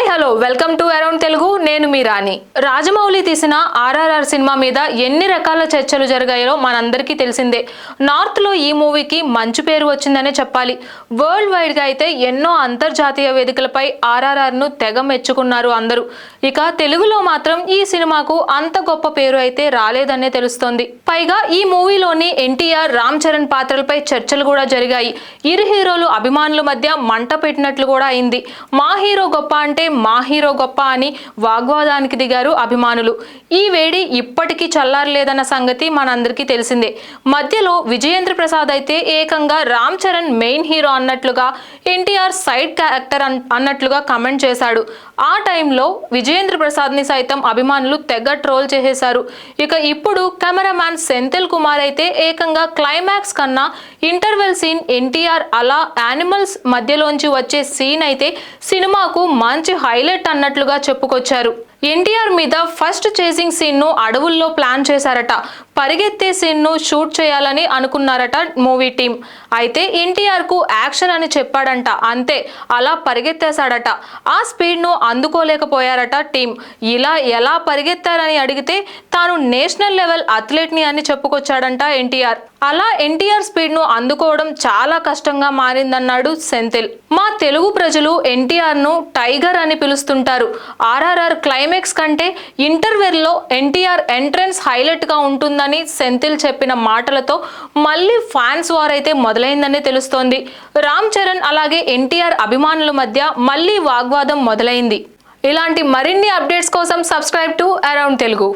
Hi hello. Welcome to around Telugu. నేను మీ రాణి. రాజమౌళి తీసిన ఆర్ఆర్ఆర్ సినిమా మీద ఎన్ని రకాల చర్చలు జరిగాయో మనందరికీ తెలిసిందే. నార్త్లో ఈ మూవీకి మంచి పేరు వచ్చిందనే చెప్పాలి. వరల్డ్ వైడ్గా అయితే ఎన్నో అంతర్జాతీయ వేదికలపై ఆర్ఆర్ఆర్ను తెగ మెచ్చుకున్నారు అందరూ. ఇక తెలుగులో మాత్రం ఈ సినిమాకు అంత గొప్ప పేరు అయితే రాలేదనే తెలుస్తోంది. పైగా ఈ మూవీలోని ఎన్టీఆర్ రామ్ చరణ్ పాత్రలపై చర్చలు కూడా జరిగాయి. ఇరు హీరోలు అభిమానుల మధ్య మంట పెట్టినట్లు కూడా అయింది. మా హీరో గొప్ప అంటే మా హీరో గొప్ప అని వాగ్వాదానికి దిగారు అభిమానులు. ఈ వేడి ఇప్పటికీ చల్లారలేదన్న సంగతి మనందరికీ తెలిసిందే. మధ్యలో విజయేంద్ర ప్రసాద్ అయితే ఏకంగా రామ్ చరణ్ మెయిన్ హీరో అన్నట్లుగా ఎన్టీఆర్ సైడ్ క్యారెక్టర్ అన్- అన్నట్లుగా కమెంట్ చేశాడు. ఆ టైంలో విజయేంద్ర ప్రసాద్ని సైతం అభిమానులు తెగ ట్రోల్ చేసేశారు. ఇక ఇప్పుడు కెమెరామ్యాన్ సెంథిల్ కుమార్ అయితే ఏకంగా క్లైమాక్స్ కన్నా ఇంటర్వెల్ సీన్ ఎన్టీఆర్ అలా యానిమల్స్ మధ్యలోంచి వచ్చే సీన్ అయితే సినిమాకు మంచి హైలైట్ అన్నట్లుగా చెప్పుకొచ్చారు. ఎన్టీఆర్ మీద ఫస్ట్ చేసింగ్ సీన్ను అడవుల్లో ప్లాన్ చేశారట. పరిగెత్తే సీన్ను షూట్ చేయాలని అనుకున్నారట మూవీ టీం అయితే ఎన్టీఆర్కు యాక్షన్ అని చెప్పాడంట. అంతే అలా పరిగెత్తేశాడట. ఆ స్పీడ్ను అందుకోలేకపోయారట టీం ఇలా ఎలా పరిగెత్తారని అడిగితే తాను నేషనల్ లెవెల్ అథ్లెట్ని అని చెప్పుకొచ్చాడంట ఎన్టీఆర్. అలా ఎన్టీఆర్ స్పీడ్ను అందుకోవడం చాలా కష్టంగా మారిందన్నాడు సెంథిల్. మా తెలుగు ప్రజలు ఎన్టీఆర్ను టైగర్ అని పిలుస్తుంటారు. ఆర్ఆర్ఆర్ క్లైమాక్స్ కంటే ఇంటర్వెల్లో ఎన్టీఆర్ ఎంట్రన్స్ హైలైట్గా ఉంటుందని సెంథిల్ చెప్పిన మాటలతో మళ్ళీ ఫ్యాన్స్ వార్ అయితే మొదలైందని తెలుస్తోంది. రామ్ చరణ్ అలాగే ఎన్టీఆర్ అభిమానుల మధ్య మళ్ళీ వాగ్వాదం మొదలైంది. ఇలాంటి మరిన్ని అప్డేట్స్ కోసం సబ్స్క్రైబ్ టు అరౌండ్ తెలుగు.